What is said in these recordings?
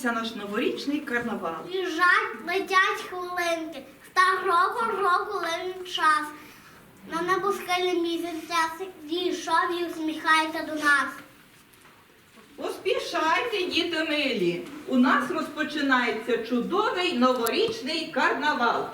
починається наш новорічний карнавал. Біжать, летять хвилинки, старого року лин час. На небо скелі місяця дійшов і усміхається до нас. Поспішайте, діти милі. У нас розпочинається чудовий новорічний карнавал.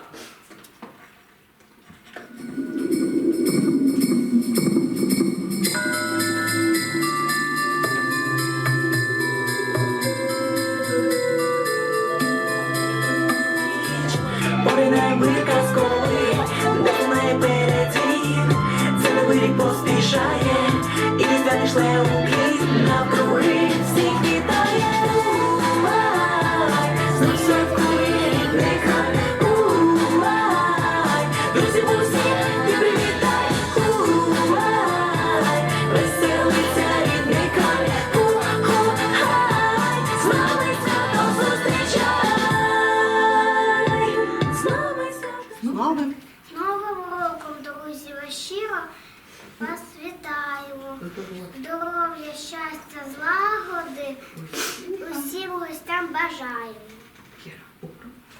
Бажаємо.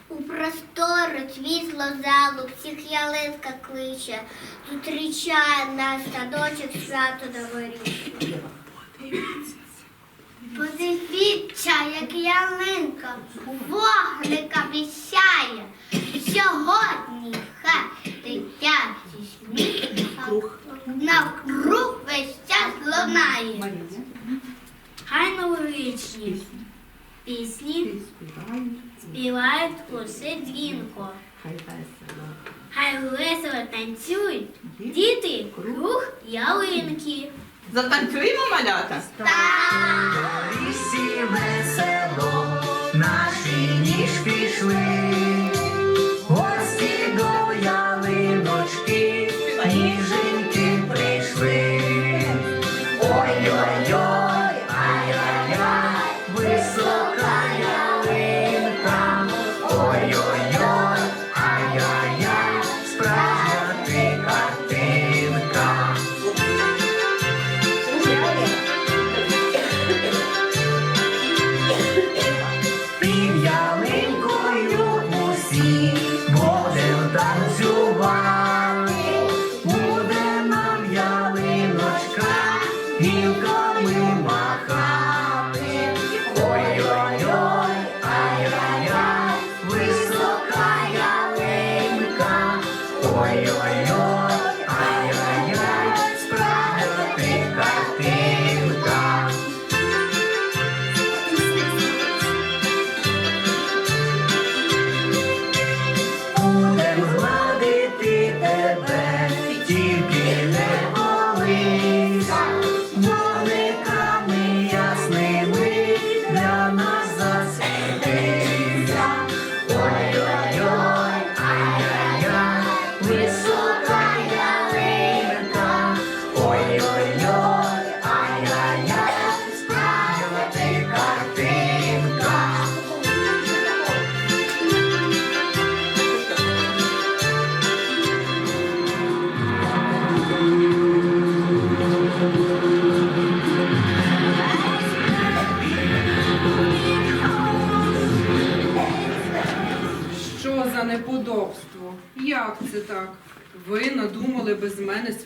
У простору світло залу, всіх ялинка кличе, зустрічає нас садочок свято новорічне. Подивіться, як ялинка вогника віщає. Сьогодні хай дитячий сміх навкруг весь час лунає. Хай новорічні пісні співають усе дзвінко. Хай весело танцюють діти круг ялинки. затанцюємо малята. Лісі весело, наші ніжки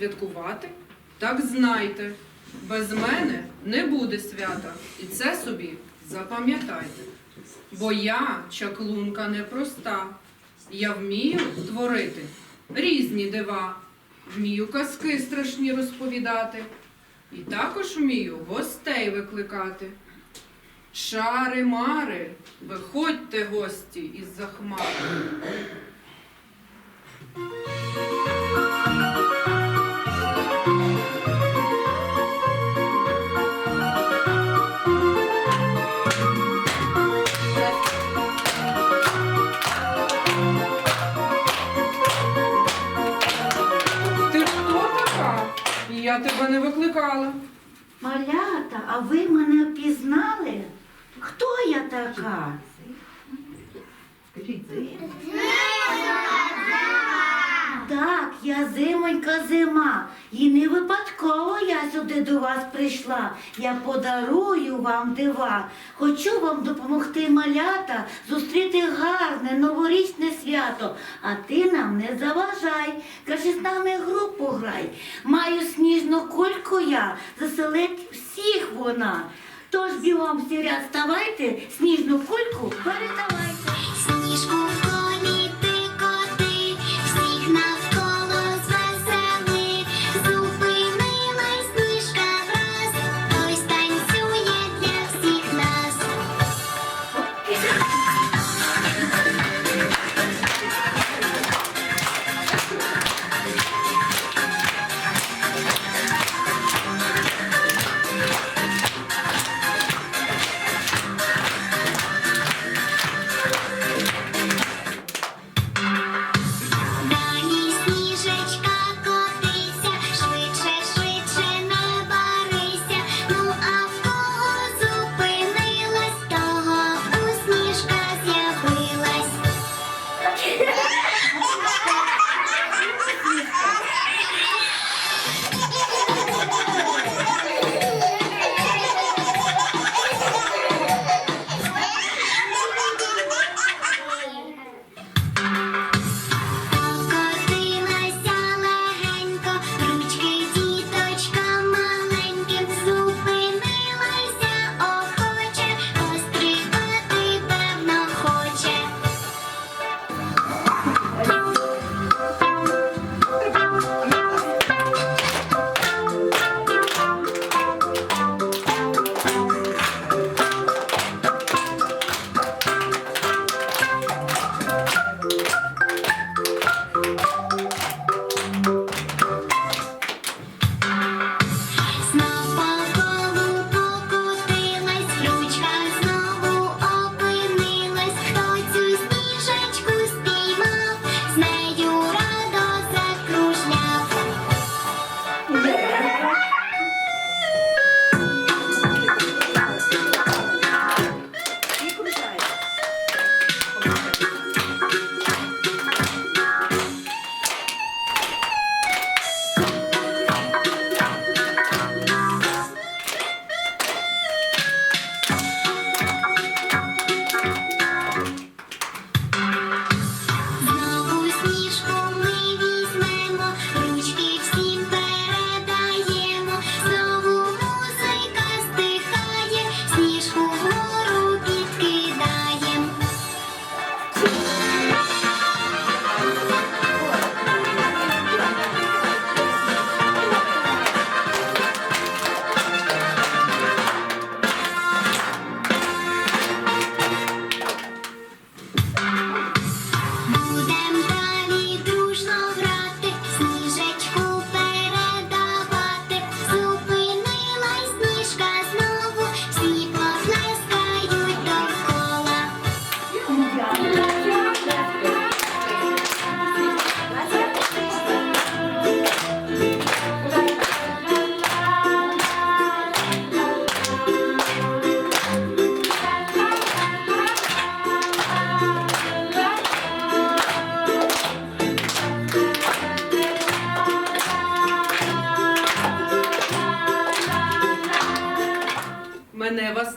святкувати? Так знайте, без мене не буде свята. І це собі запам'ятайте. Бо я чаклунка непроста. Я вмію творити різні дива, вмію казки страшні розповідати. І також вмію гостей викликати. Шари мари, виходьте гості із-за хмари. Я тебе не викликала. Малята, а ви мене впізнали? Хто я така? Скажіть, Так, я зимонька зима, і не випадково я сюди до вас прийшла. Я подарую вам дива. Хочу вам допомогти малята зустріти гарне новорічне свято. А ти нам не заважай. Каже, з нами групу грай. Маю сніжну кульку я, заселить всіх вона. Тож бігом всі ряд ставайте, сніжну кульку передавайте.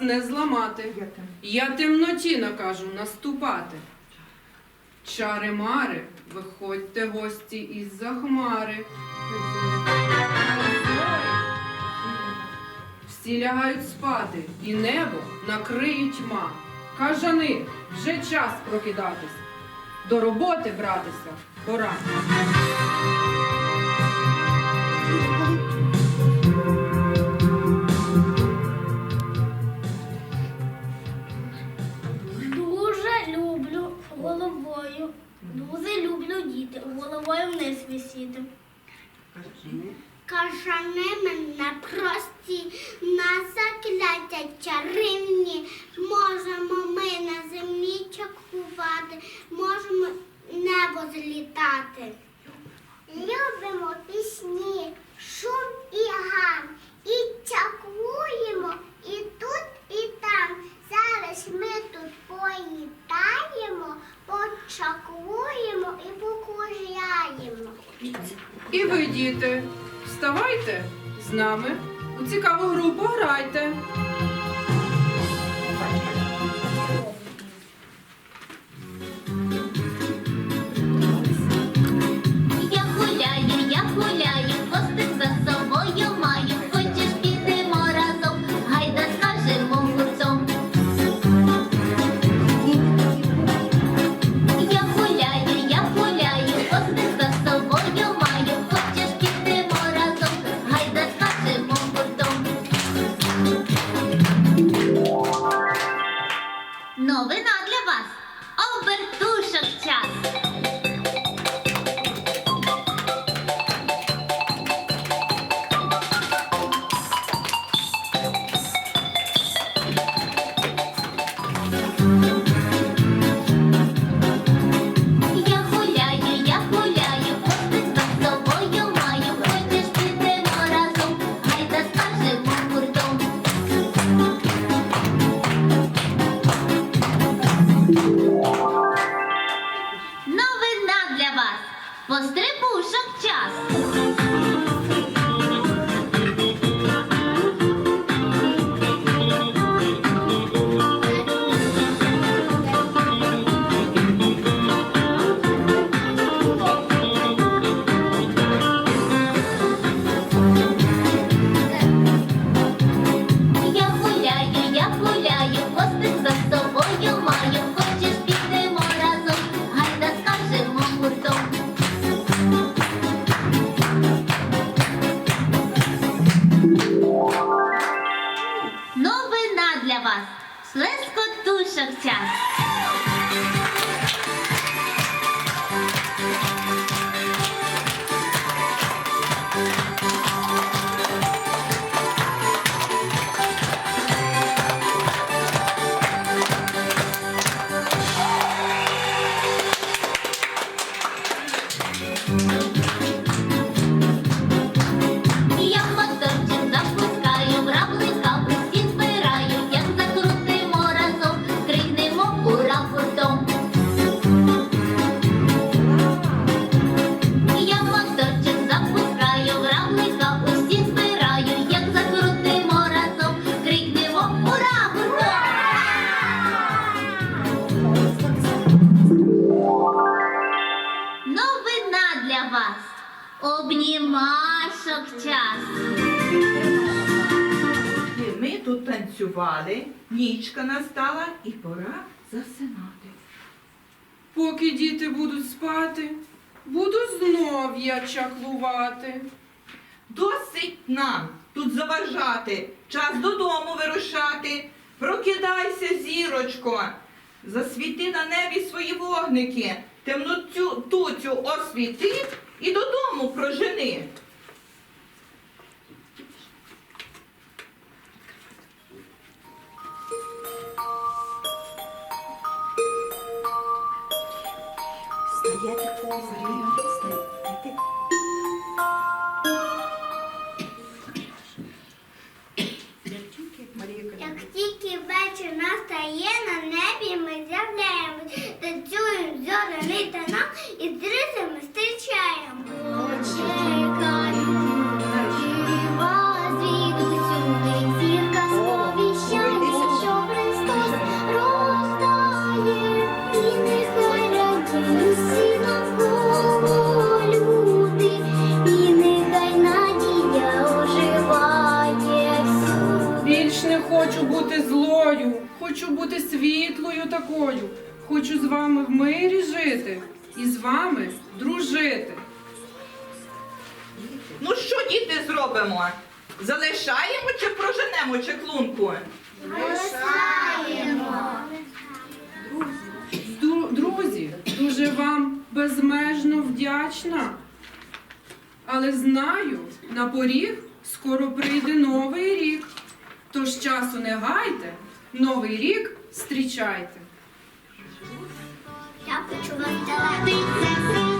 Не зламати. Я темноті накажу наступати. Чари мари, виходьте гості із-за хмари. Всі лягають спати, і небо накриє тьма. Кажани, вже час прокидатись. До роботи братися пора. Вниз. Кажани мене прості, на закляття чарівні. Можемо ми на землі чакувати, можемо небо злітати. Любимо пісні, шум і гам, і чакуємо і тут, і там. Зараз ми тут поїдаємо, почакуємо і покружляємо. І ви, діти, вставайте з нами у цікаву групу, грайте. Ну, пушок час. лескотушок час. працювали, нічка настала і пора засинати. Поки діти будуть спати, буду знов я чаклувати. Досить нам тут заважати, час додому вирушати. Прокидайся, зірочко, засвіти на небі свої вогники, темноту тутю освіти і додому прожени. Як тільки вечір настає на небі, ми з'являємось, танцюємо зоряний танок і з друзями зустрічаємо. вдячна. Але знаю, на поріг скоро прийде новий рік. Тож часу не гайте, новий рік зустрічайте. Я почула далекий.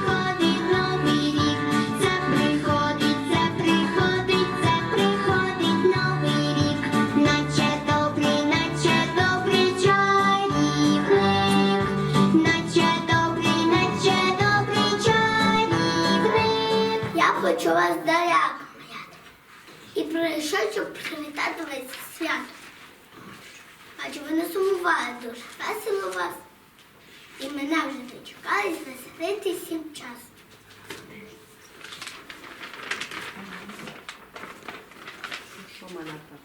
Прийшов, щоб привітати вас зі. Бачу, ви не сумували дуже. Весело вас. І мене вже дочекались веселити всім час. Що мене так?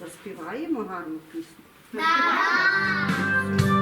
Заспіваємо гарну пісню? Всі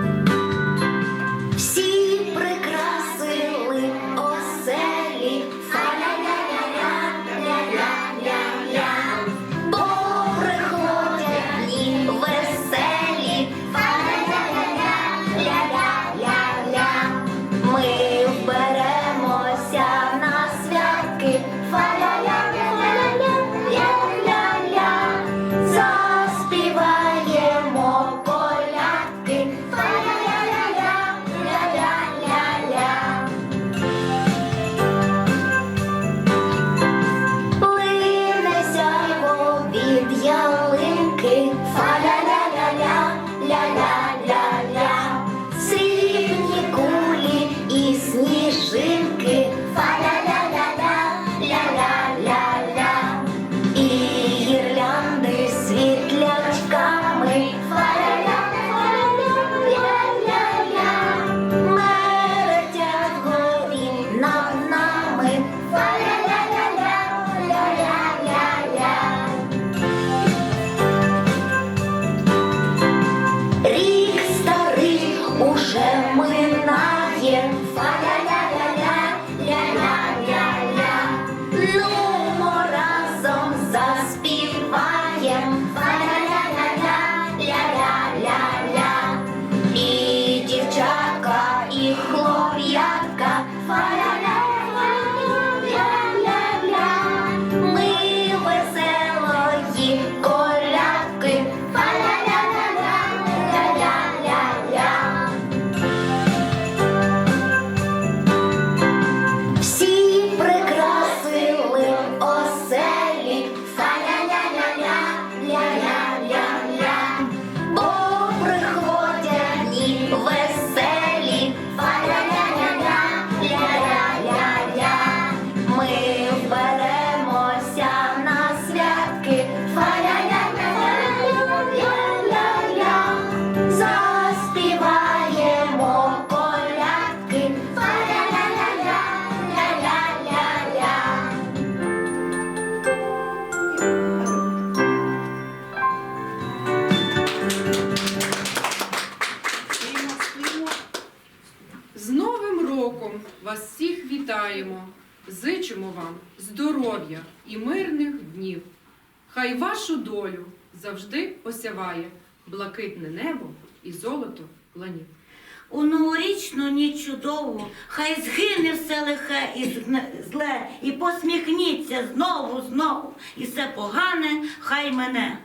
долю завжди осяває блакитне небо і золото ланів. У новорічну ніч чудову, хай згине все лихе і зле, і посміхніться знову, знову, і все погане, хай мене.